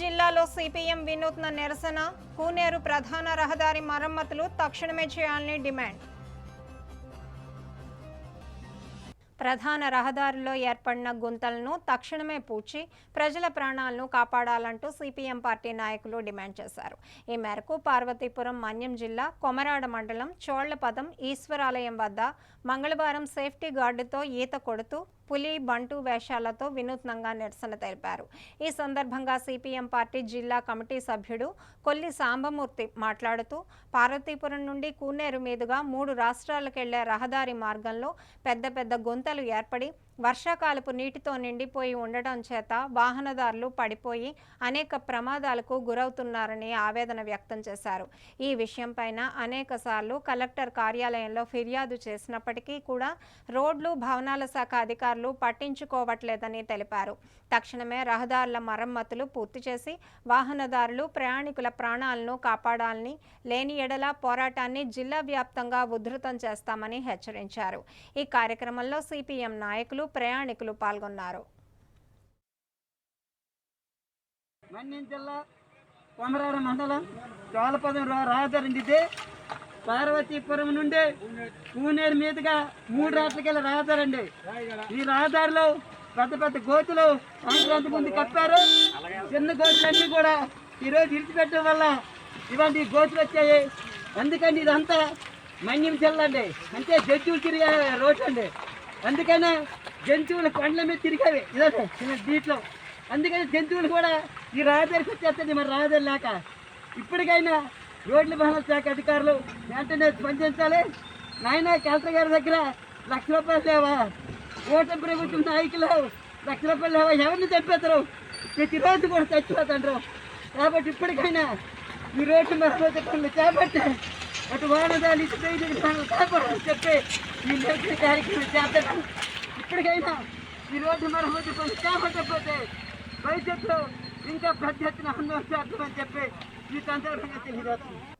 జిల్లాలో సిపిఎం వినూత్న నిరసన కూనేరు ప్రధాన రహదారి మరమ్మతులు తక్షణమే చేయాలని డిమాండ్. ప్రధాన రహదారిలో ఏర్పడిన గుంతలను తక్షణమే పూడ్చి ప్రజల ప్రాణాలను కాపాడాలంటూ సిపిఎం పార్టీ నాయకులు డిమాండ్ చేశారు. ఈ మేరకు పార్వతీపురం మన్యం జిల్లా కొమరాడ మండలం చోళ్ళపదం ఈశ్వరాలయం వద్ద మంగళవారం సేఫ్టీ గార్డుతో ఈత కొడుతూ పులి బంటు వేషాలతో వినూత్నంగా నిరసన తెలిపారు. ఈ సందర్భంగా సిపిఎం పార్టీ జిల్లా కమిటీ సభ్యుడు కొల్లి సాంబమూర్తి మాట్లాడుతూ పార్వతీపురం నుండి కూనేరు మీదుగా మూడు రాష్ట్రాలకెళ్ళే రహదారి మార్గంలో పెద్ద పెద్ద గుంతలు ఏర్పడి వర్షాకాలపు నీటితో నిండిపోయి ఉండటం చేత వాహనదారులు పడిపోయి అనేక ప్రమాదాలకు గురవుతున్నారని ఆవేదన వ్యక్తం చేశారు. ఈ విషయంపైన అనేక సార్లు కలెక్టర్ కార్యాలయంలో ఫిర్యాదు చేసినప్పటికీ కూడా రోడ్లు భవనాల శాఖ అధికారులు పట్టించుకోవట్లేదని తెలిపారు. తక్షణమే రహదారుల మరమ్మతులు పూర్తి చేసి వాహనదారులు ప్రయాణికుల ప్రాణాలను కాపాడాలని లేని ఎడల పోరాటాన్ని జిల్లా వ్యాప్తంగా ఉధృతం చేస్తామని హెచ్చరించారు. ఈ కార్యక్రమంలో సిపిఎం నాయకులు ప్రయాణికులు పాల్గొన్నారు. మన్యం జిల్లా కొమరాడ మండలం చోళపదం రహదారి పార్వతీపురం నుండి పూనేరు మీదుగా మూడు రాట్లకెళ్ళి రహదారి అండి ఈ రహదారిలో పెద్ద పెద్ద గోతులు సంక్రాంతి ముందు కప్పారు. చిన్న గోతులన్నీ కూడా ఈరోజు ఇడిచిపెట్టడం వల్ల ఇవన్నీ గోతులు వచ్చాయి. అందుకని ఇదంతా మన్యం చెల్లండి. అంటే జంతువులు తిరిగే రోడ్డు అండి. అందుకనే జంతువులు పండ్ల మీద తిరిగేవి. ఇదే చిన్న దీంట్లో. అందుకని జంతువులు కూడా ఈ రహదారికి వచ్చేస్తుంది మరి రహదారి లేక. ఇప్పటికైనా రోడ్ల భవన శాఖ అధికారులు వెంటనే స్పందించాలి నాయన కలెక్టర్ గారి దగ్గర లక్ష రూపాయలు లేవా. ఓటమి ప్రభుత్వం నాయకులు లక్ష రూపాయలు లేవా. ఎవరిని చంపేస్తారు ప్రతిరోజు కూడా చచ్చిపోతాండ్రు. కాబట్టి ఇప్పటికైనా ఈ రోడ్డు మరమ్మతు పనులు చేపట్టి అటు వాహనదారులు ఇటు బయట పనులు కాపాడని చెప్పి ఈ నిరసన కార్యక్రమం చేస్తాను ఇప్పటికైనా ఈ రోడ్డు మరమ్మతు పనులు చేపట్టకపోతే భవిష్యత్తులో ఇంకా పెద్ద ఎత్తున ఆందోళన చేస్తామని చెప్పి ఈ సందర్భంగా తెలియజేస్తున్నాను